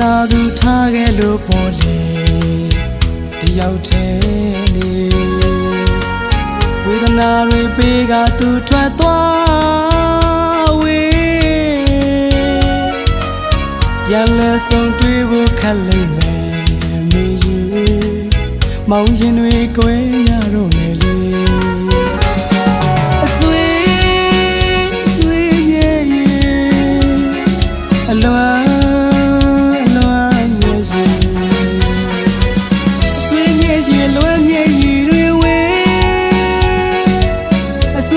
နာသူထားခဲ့လို့ပေါ်လေတယောက်တည်းနေဝေဒနာတွေပေးကသူထွက်သွားဝေးပြန်လဲဆုံးတွေ့ဖို့ခက်လိမ့်မယ်မေယူမောင်ရင်တွေကိုယ်ရတော့မယ်လေအဆွေအဆွေရဲ့ရဲ့အလွမ်း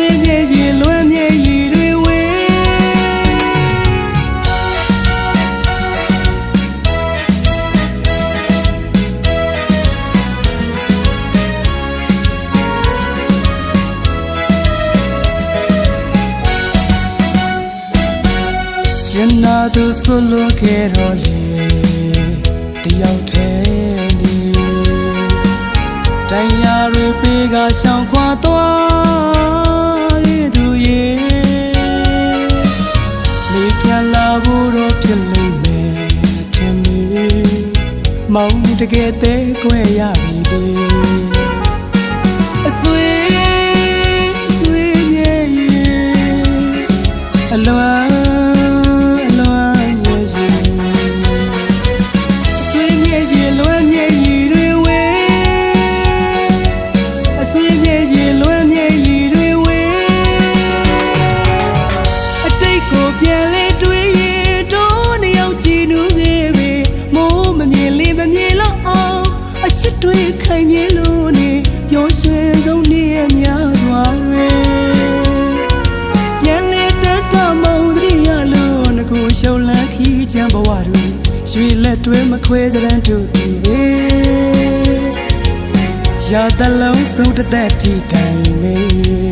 အဆွေရဲ့ရဲ့လွမ်းရဲ့ရဲ့တွေဝေးကျင်နာသူဆွလွန်ခဲ့တော့လေတယောက်တည်းနေတိုင်ယာတွေပေးကရှောင်ခွာသွား တကယ်သေးကွယ်ရပြီလေ တွေခိုင်မြဲလို့နေပျော်ရွှင်ဆုံးနေ့ရက်များစွာတွေပြန်လေတတ်တော့မဟုတ်တည်းရလို့ငကိုရှုံးလန်းခီးချမ်းဘဝတို့ရွှေလက်တွဲမခွဲစရန်တို့တူပဲရတလုံးစုံတသက်ထိတိုင်မေ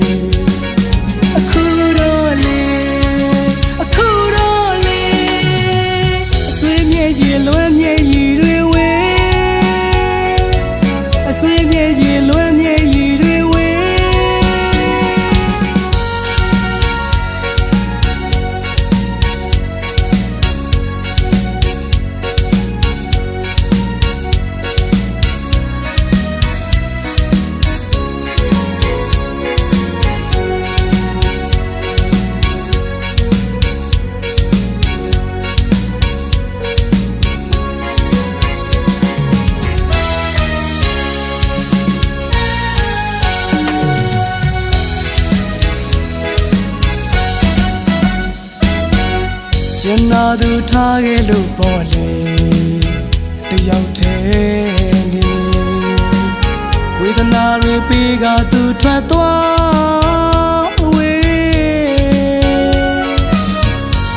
ကျင်နာသူထားခဲ့လို့ပေါ်လေတယောက်တည်းနေဝေဒနာတွေပေးကသူထွက်သွားဝေး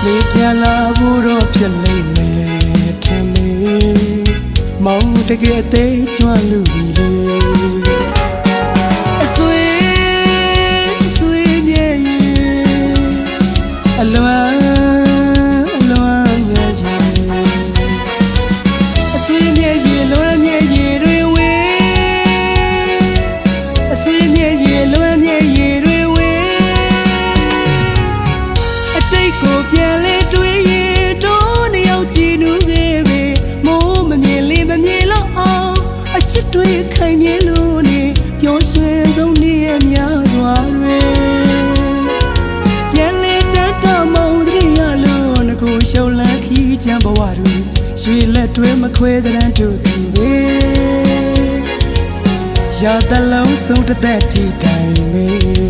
နေပြန်လာဖို့တော့ဖြစ်လိမ့်မယ်ထင်လေမောင်တကယ်သေးကျွမ်းလူပြီလေ တွေခိုင်မြဲလို့နေပျော်ရွှင်ဆုံးနေ့ရက်များစွာတွေပြန်လေတတ်တော့မဟုတ်တည်းရလို့ငကိုရှုံးလန်းခီးချမ်းဘဝတို့ရွှေလက်တွဲမခွဲစရန်တို့တူပဲရတလုံးစုံတသက်ထိတိုင်မေ